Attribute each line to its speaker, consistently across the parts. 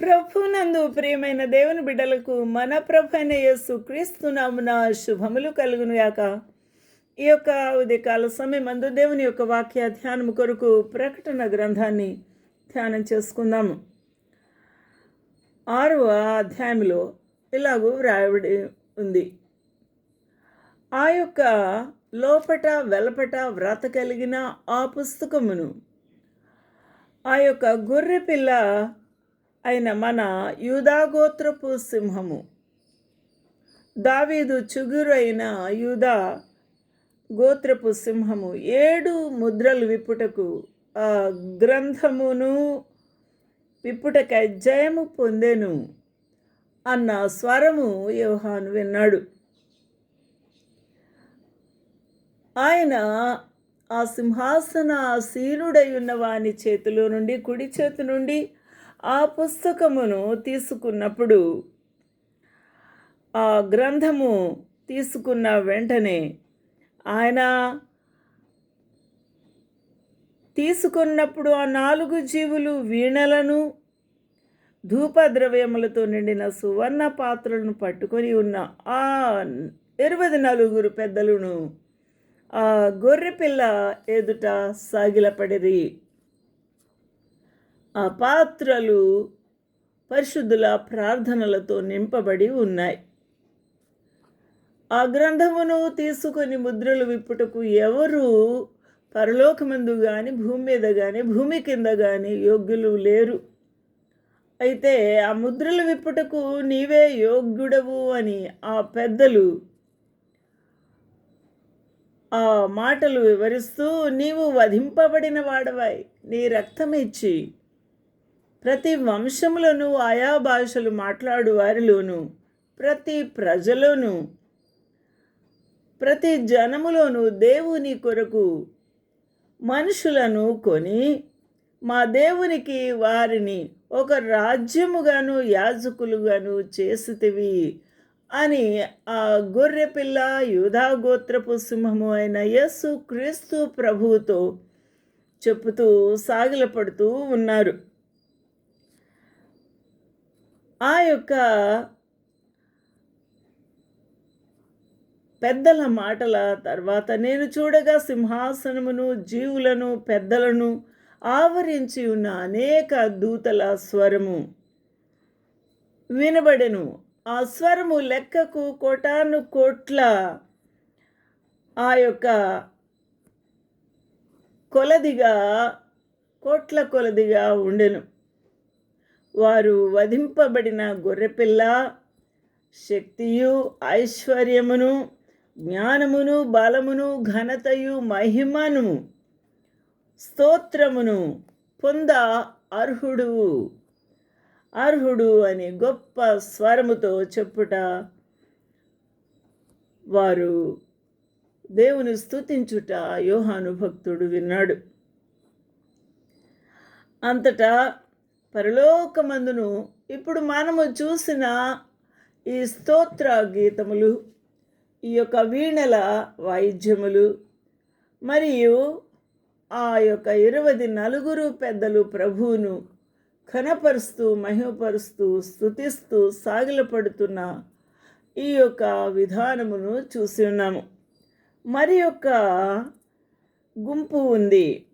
Speaker 1: ప్రభునందు ప్రియమైన దేవుని బిడ్డలకు మన ప్రభు అయిన యేసు క్రీస్తునామున శుభములు కలుగును ఈ యొక్క ఉదయకాల సమయం అందు దేవుని యొక్క వాక్య ధ్యానము కొరకు ప్రకటన గ్రంథాన్ని ధ్యానం చేసుకుందాము. ఆరవ అధ్యాయంలో ఇలాగూ వ్రాయబడి ఉంది. ఆ యొక్క లోపట వెలపట వ్రాత కలిగిన ఆ పుస్తకమును ఆ యొక్క గొర్రె పిల్ల అయిన మన యూదాగోత్రపు సింహము. దావీదు చుగురైన యూదా గోత్రపు సింహము. ఏడు ముద్రలు విప్పుటకు ఆ గ్రంథమును విప్పుటకై జయము పొందెను అన్న స్వరము యోహాను విన్నాడు. ఆయన ఆ సింహాసన సీనుడై ఉన్న వాని చేతిలో నుండి కుడి చేతి నుండి ఆ పుస్తకమును తీసుకున్నప్పుడు ఆ గ్రంథము తీసుకున్న వెంటనే ఆయన తీసుకున్నప్పుడు ఆ నాలుగు జీవులు వీణలను ధూపద్రవ్యములతో నిండిన సువర్ణ పాత్రలను పట్టుకొని ఉన్న ఆ ఇరవై నలుగురు పెద్దలను ఆ గొర్రెపిల్ల ఎదుట సాగిలపడిరి. ఆ పాత్రలు పరిశుద్ధుల ప్రార్థనలతో నింపబడి ఉన్నాయి. ఆ గ్రంథమును తీసుకొని ముద్రలు విప్పుటకు ఎవరు పరలోకమందు కానీ భూమి మీద కానీ భూమి కింద కానీ యోగ్యులు లేరు. అయితే ఆ ముద్రలు విప్పుటకు నీవే యోగ్యుడవు అని ఆ పెద్దలు ఆ మాటలు వివరిస్తూ నీవు వధింపబడిన వాడవై నీ రక్తం ఇచ్చి ప్రతి వంశములను ఆయా భాషలు మాట్లాడు వారిలోను ప్రతి ప్రజలోను ప్రతి జనములోను దేవుని కొరకు మనుషులను కొని మా దేవునికి వారిని ఒక రాజ్యముగాను యాజకులుగాను చేసితివి అని ఆ గొర్రె పిల్ల యూధాగోత్రపు సింహము అయిన యస్సు క్రీస్తు ప్రభువుతో చెప్పుతూ సాగిలపడుతూ ఉన్నారు. ఆ యొక్క పెద్దల మాటల తర్వాత నేను చూడగా సింహాసనమును జీవులను పెద్దలను ఆవరించి ఉన్న అనేక దూతల స్వరము వినబడెను. ఆ స్వరము లెక్కకు కోటాను కోట్ల ఆ యొక్క కొలదిగా కోట్ల కొలదిగా ఉండెను. వారు వధింపబడిన గొర్రెపిల్ల శక్తియు ఐశ్వర్యమును జ్ఞానమును బలమును ఘనతయు మహిమను స్తోత్రమును పొంద అర్హుడు. అర్హుడు అని గొప్ప స్వరముతో చెప్పుట వారు దేవుని స్తుతించుట యోహాను భక్తుడు విన్నాడు. అంతటా పరలోకమందును ఇప్పుడు మనము చూసిన ఈ స్తోత్ర గీతములు ఈ యొక్క వీణల వాయిద్యములు మరియు ఆ యొక్క ఇరవై నలుగురు పెద్దలు ప్రభువును కనపరుస్తూ మహిమపరుస్తూ స్థుతిస్తూ సాగిలపడుతున్న ఈ యొక్క విధానమును చూసి ఉన్నాము. మరి యొక్క గుంపు ఉంది.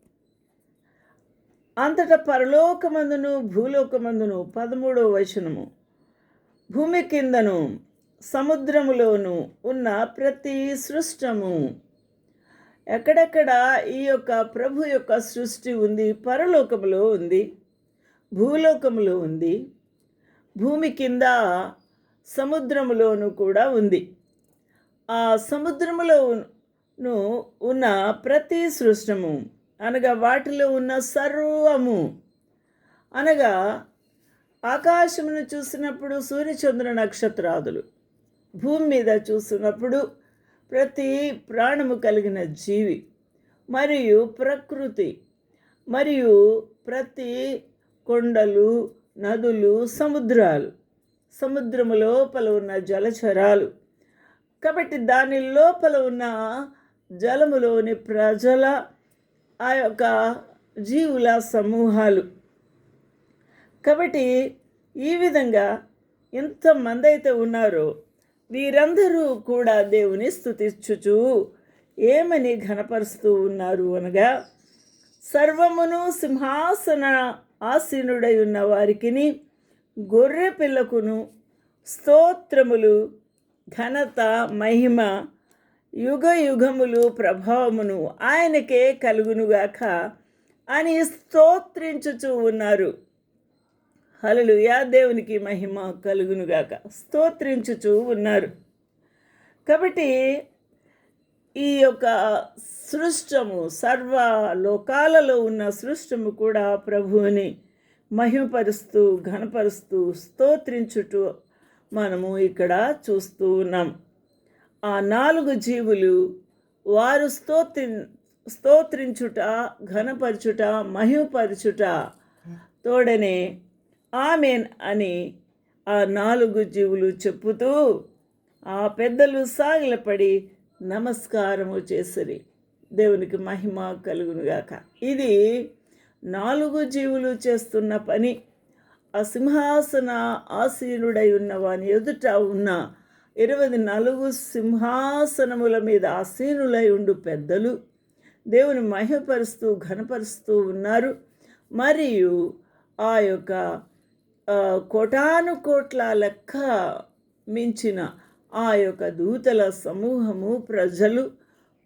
Speaker 1: అంతటా పరలోకమందును భూలోకమందును పదమూడవ వచనము. భూమి కిందను సముద్రములోను ఉన్న ప్రతి సృష్టము. ఎక్కడెక్కడ ఈ యొక్క ప్రభు యొక్క సృష్టి ఉంది పరలోకములో ఉంది భూలోకములో ఉంది. భూమి కింద సముద్రములోను కూడా ఉంది. ఆ సముద్రములోను ఉన్న ప్రతి సృష్టము. అనగా వాటిలో ఉన్న సర్వము. అనగా ఆకాశమును చూసినప్పుడు సూర్యచంద్ర నక్షత్రాదులు భూమి మీద చూసినప్పుడు ప్రతి ప్రాణము కలిగిన జీవి మరియు ప్రకృతి మరియు ప్రతి కొండలు నదులు సముద్రాలు సముద్రము లోపల ఉన్న జలచరాలు. కాబట్టి దాని లోపల ఉన్న జలములోని ప్రజల ఆ యొక్క జీవుల సమూహాలు. కాబట్టి ఈ విధంగా ఎంతమంది అయితే ఉన్నారో వీరందరూ కూడా దేవుని స్తుతించుచు ఏమని ఘనపరుస్తూ ఉన్నారు అనగా సర్వమును సింహాసన ఆసీనుడై ఉన్న వారికిని గొర్రె పిల్లకును స్తోత్రములు ఘనత మహిమ యుగ యుగములు ప్రభావమును ఆయనకే కలుగునుగాక అని స్తోత్రించుచూ ఉన్నారు. హల్లెలూయా! దేవునికి మహిమ కలుగునుగాక. స్తోత్రించుచూ ఉన్నారు. కాబట్టి ఈ యొక్క సృష్టము సర్వ లోకాలలో ఉన్న సృష్టము కూడా ప్రభువుని మహిమపరుస్తూ ఘనపరుస్తూ స్తోత్రించుటూ మనము ఇక్కడ చూస్తూ ఉన్నాం. ఆ నాలుగు జీవులు వారు స్తోత్రి స్తోత్రించుట ఘనపరచుట మహిమపరచుట తోడనే ఆమెన్ అని ఆ నాలుగు జీవులు చెప్పుతూ ఆ పెద్దలు సాగిలపడి నమస్కారము చేసిరి. దేవునికి మహిమ కలుగునుగాక ఇది నాలుగు జీవులు చేస్తున్న పని. ఆ సింహాసన ఆసీనుడై ఉన్న వాని ఎదుట ఉన్న ఇరవై నాలుగు సింహాసనముల మీద ఆసీనులై ఉండు పెద్దలు. దేవుని మహిమపరుస్తూ ఘనపరుస్తూ ఉన్నారు. మరియు ఆ యొక్క కోటాను కోట్ల లెక్క మించిన ఆ యొక్క దూతల సమూహము ప్రజలు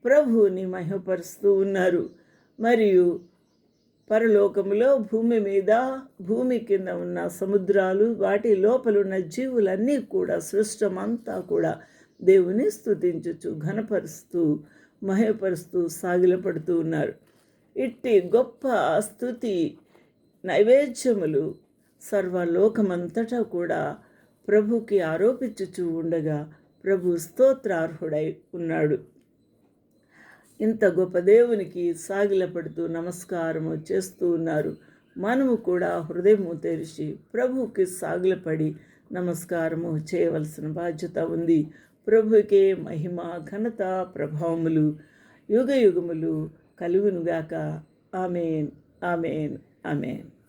Speaker 1: ప్రభువుని మహిమపరుస్తూ ఉన్నారు. మరియు పరలోకములో భూమి మీద భూమి కింద ఉన్న సముద్రాలు వాటి లోపలున్న జీవులన్నీ కూడా సృష్టమంతా కూడా దేవుని స్తుతించుచు ఘనపరుస్తూ మహపరుస్తూ సాగిలపడుతూ ఉన్నారు. ఇట్టి గొప్ప స్థుతి నైవేద్యములు సర్వలోకమంతటా కూడా ప్రభుకి ఆరోపించుచూ ఉండగా ప్రభు స్తోత్రార్హుడై ఉన్నాడు. ఇంత గొప్ప దేవునికి సాగిలపడుతూ నమస్కారము చేస్తూ ఉన్నారు. మనము కూడా హృదయము తెరిచి ప్రభువుకి సాగిలపడి నమస్కారము చేయవలసిన బాధ్యత ఉంది. ప్రభుకే మహిమ ఘనత ప్రభావములు యుగ యుగములు కలుగునుగాక. Amen amen amen.